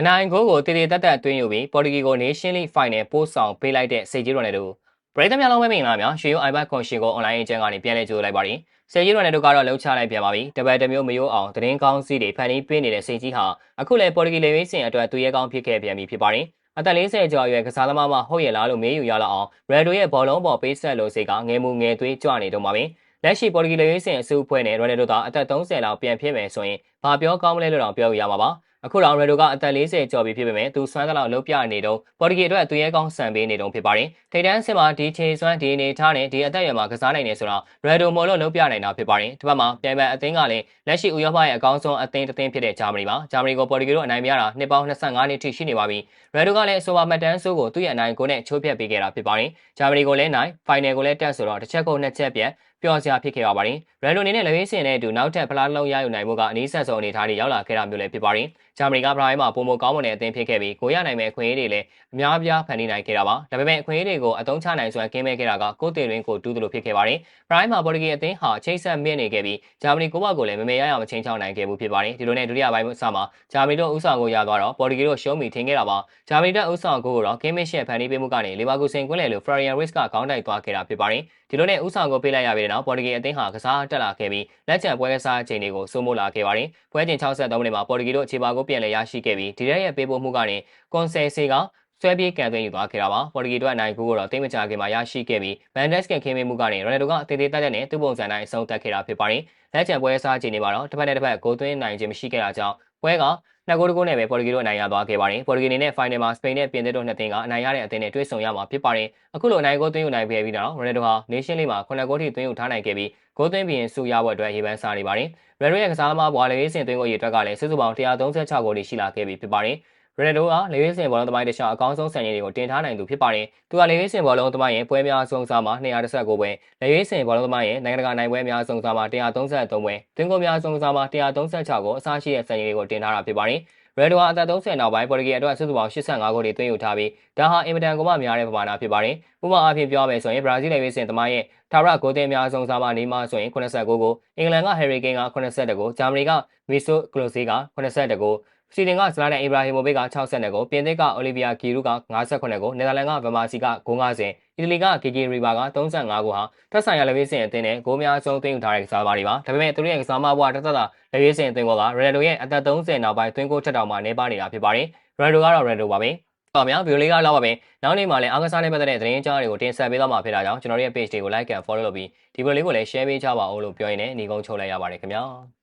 အနိုင်ဂိုးကိုတည်တည်တက်တက်တွင်းယူပြီးပေါ်တူဂီကို Nation League Final ပို့ဆောင်ပေးလိုက်တဲ့စေဂျီရိုနယ်ဒိုပရိသတ်များလုံးပဲမင်္ဂလာများရွှေရိုး iPad ကွန်ရှင်ကို online အကျဉ်းကနေပြန်လည်ကြိုလိုက်ပါသည်စေဂျီရိုနယ်ဒိုကတော့လှုပ်ချလိုက်ပြန်ပါပြီတပတ်တစ်မျိုးမရိုးအောင်သတင်းကောင်းစီးတွေဖန်တီးပေးနေတဲ့စေဂျီဟာအခုလည်းပေါ်တူဂီလေဝေးစင်အတွက်သူရဲကောင်းဖြစ်ခဲ့ပြန်ပြီဖြစ်ပါတယ်အသက်40ကျော်အရွယ်ကစားသမားမှဟုတ်ရလားလို့မေးယူရလောက်အောင်ရယ်ဒိုရဲ့ဘောလုံးပေါ်ပေးဆက်လို့စိတ်ကငယ်မှုငယ်သွေးကြွနေတော့မှာပဲလက်ရှိပေါ်တူဂီလေဝေးစင်အစုအဖွဲ့နဲ့ရိုနယ်ဒိုသာအသက်30လောက်ပြန်ဖြစ်မယ်ဆိုရင်ဘာပြောကောင်းမလဲလို့တော့ပြောရမှာပါ အခုတော့ရေဒိုကအသက်40ကျော်ပြီဖြစ်ပေမဲ့သူစွမ်းသလောက်လှုပ်ပြနေတော့ပေါ်တူဂီအတွက်သူရဲကောင်းဆန်ပေးနေတုံဖြစ်ပါတယ်။ထိတ်တန်းစစ်မှာဒီချိန်စွမ်းဒီအနေထားနဲ့ဒီအသက်အရွယ်မှာကစားနိုင်နေဆိုတော့ရေဒိုမော်လို့လှုပ်ပြနိုင်တာဖြစ်ပါတယ်။ဒီဘက်မှာပြန်ပန်အသင်းကလည်းလက်ရှိဥရောပရဲ့အကောင်းဆုံးအသင်းတစ်သင်းဖြစ်တဲ့ဂျာမနီပါ။ဂျာမနီကိုပေါ်တူဂီတို့အနိုင်မရတာနှစ်ပေါင်း25နှစ်ထိရှိနေပါပြီ။ရေဒိုကလည်းအဆိုပါမှတ်တမ်းဆိုးကိုသူ့ရဲ့အနိုင်ကိုနဲ့ချိုးဖျက်ပေးခဲ့တာဖြစ်ပါတယ်။ဂျာမနီကိုလည်းနိုင်ဖိုင်နယ်ကိုလည်းတက်ဆိုတော့တစ်ချက်ကိုနှစ်ချက်ပြက်ပျော်စရာဖြစ်ခဲ့ပါပါတယ်။ရန်လိုအနေနဲ့လက်ရေးစင်တဲ့အတူနောက်ထပ်ဖလားလုံးရယူနိုင်မှုကအနည်းဆက်ဆုံးအနေထားတွေရောက်လာခဲ့တာမျိုးလည်းဖြစ်ပါတယ်။ဂျာမနီကပရိုင်းမှာပုံမကောင်းမွန်တဲ့အသင်းဖြစ်ခဲ့ပြီးကိုရနိုင်မဲ့အခွင့်အရေးတွေလည်းအများပြားဖန်တီးနိုင်ခဲ့တာပါ။ဒါပေမဲ့အခွင့်အရေးတွေကိုအသုံးချနိုင်စွမ်းကင်းမဲ့ခဲ့တာကကိုတေရင်းကိုတူးသလိုဖြစ်ခဲ့ပါတယ်။ပရိုင်းမှာပေါ်တူဂီအသင်းဟာချိတ်ဆက်မြင့်နေခဲ့ပြီးဂျာမနီကိုဘကိုလည်းမမေရရမချင်းချောင်းနိုင်ခဲ့မှုဖြစ်ပါတယ်။ဒီလိုနဲ့ဒုတိယပိုင်းအစမှာဂျာမနီတို့ဥဆောင်ကိုရသွားတော့ပေါ်တူဂီတို့ရှုံးမိထင်ခဲ့တာပါ။ဂျာမနီတပ်ဥဆောင်ကိုတော့ကင်းမစ်ရှက်ဖန်တီးပေးမှုကနေလီဗာပူးဆင်ကွင်းလေလိုဖရီယန်ရစ်ကခေါင်းတိုက်သွားခဲ့တာဖြစ်ပါတယ်။ဒီလိုနဲ့ဥဆောင်ကိုပေးလိုက်ရပြီးတဲ့နောက်ပေါ်တူဂီအသင်းဟာကစားတက်လာခဲ့ပြီးလက်ချံပွဲကစားချိန်တွေကိုစိုးမိုးလာခဲ့ပါတယ်။ပွဲချိန်63မိနစ်မှာပေါ်တူဂီတို့အခြေပါကိုပြန်လည်ရရှိခဲ့ပြီးဒီရက်ရဲ့ပေးပို့မှုကနေကွန်ဆယ်စီကဆွဲပြေးကန်သွင်းယူသွားခဲ့တာပါပေါ်တူဂီတို့အနိုင်ကူကိုတော့တိတ်မကြခင်မှာရရှိခဲ့ပြီးဘန်ဒက်စ်ကခင်းမေးမှုကနေရိုနယ်ဒိုကအသေးသေးတက်တက်နဲ့သူ့ပုံစံတိုင်းအဆုံးသတ်ခဲ့တာဖြစ်ပါတယ်လက်ချံပွဲစားချိန်တွေမှာတော့တစ်ဖက်နဲ့တစ်ဖက်ဂိုးသွင်းနိုင်ခြင်းမရှိခဲ့တာကြောင့်ပွဲက နှစ်ဂိုးတဂိုးနဲ့ပဲပေါ်တူဂီတို့အနိုင်ရသွားခဲ့ပါတယ်ပေါ်တူဂီအနေနဲ့ final မှာစပိန်နဲ့ပြင်သစ်တို့နှစ်သင်းကအနိုင်ရတဲ့အသင်းနဲ့တွေ့ဆုံရမှာဖြစ်ပါတယ်အခုလိုအနိုင်ကိုသွင်းယူနိုင်ခဲ့ပြီးတော့ရိုနယ်ဒိုဟာ Nation League မှာ9ဂိုးထိသွင်းယူထားနိုင်ခဲ့ပြီးဂိုးသွင်းပြီးရင်စူရဖို့အတွက်ရေပန်းစားနေပါတယ်ရယ်ဒိုရဲ့ကစားသမားဘွာလေရေးစင်သွင်းကိုရေအတွက်ကလည်းစုစုပေါင်း136ဂိုးထိရှိလာခဲ့ပြီဖြစ်ပါတယ် ရယ်ဒိုကလေရေးစင်ဘောလုံးသမိုင်းတခြားအကောင်းဆုံးစံချိန်တွေကိုတင်ထားနိုင်သူဖြစ်ပါတယ်။သူကလေရေးစင်ဘောလုံးသမိုင်းရဲ့ပွဲများဆုံးစားမှာ219ပွဲ၊လေရေးစင်ဘောလုံးသမိုင်းရဲ့နိုင်ငံတကာနိုင်ပွဲများဆုံးစားမှာ133ပွဲ၊တွင်းကုန်များဆုံးစားမှာ136ကိုအစားရှိတဲ့စံချိန်တွေကိုတင်ထားတာဖြစ်ပါတယ်။ရယ်ဒိုဟာအသက်30နောက်ပိုင်းပေါ်တူဂီအတွက်စုစုပေါင်း85ဂိုးတွေသွင်းယူထားပြီးဒါဟာအင်မတန်ကိုမှများတဲ့ပမာဏဖြစ်ပါတယ်။ဥပမာအားဖြင့်ပြောမယ်ဆိုရင်ဘရာဇီးလေရေးစင်သမိုင်းရဲ့ထာဝရဂိုးသွင်းများဆုံးစားမှာနေမှာဆိုရင်89ဂိုးအင်္ဂလန်ကဟယ်ရီကိန်းက82ဂိုးဂျာမနီကမီဆိုကလိုစီက82ဂိုး စီတင်ကဇလာဒန်အီဘရာဟီမိုဗစ်က60ကိုပြင်သစ်ကအိုလီဗီယာဂီရူက58ကိုနယ်သာလန်ကဗမာစီက50အီတလီကဂီဂီရီဘာက35ကိုဟာတက်ဆိုင်ရလက်ဝေးစင်အသင်းနဲ့ဂိုးများဆုံးသွင်းယူထားတဲ့ကစားသမားတွေပါဒါပေမဲ့သူတို့ရဲ့ကစားမဘွားတက်တက်တာလက်ဝေးစင်အသင်းကရယ်ဒိုရဲ့အသက်30နောက်ပိုင်းသွင်းကိုထက်တောင်မှနေပါနေတာဖြစ်ပါတယ်ရယ်ဒိုကတော့ရယ်ဒိုပါပဲပါဗျာဗီဒီယိုလေးကလောက်ပါပဲနောက်နေ့မှာလည်းအားကစားနဲ့ပတ်သက်တဲ့သတင်းကြားတွေကိုတင်ဆက်ပေးသွားမှာဖြစ်တာကြောင့်ကျွန်တော်ရဲ့ page တွေကို like and follow လုပ်ပြီးဒီဗီဒီယိုလေးကိုလည်း share ပေးကြပါဦးလို့ပြောရင်းနဲ့ညီကုန်းချုပ်လိုက်ရပါတယ်ခင်ဗျာ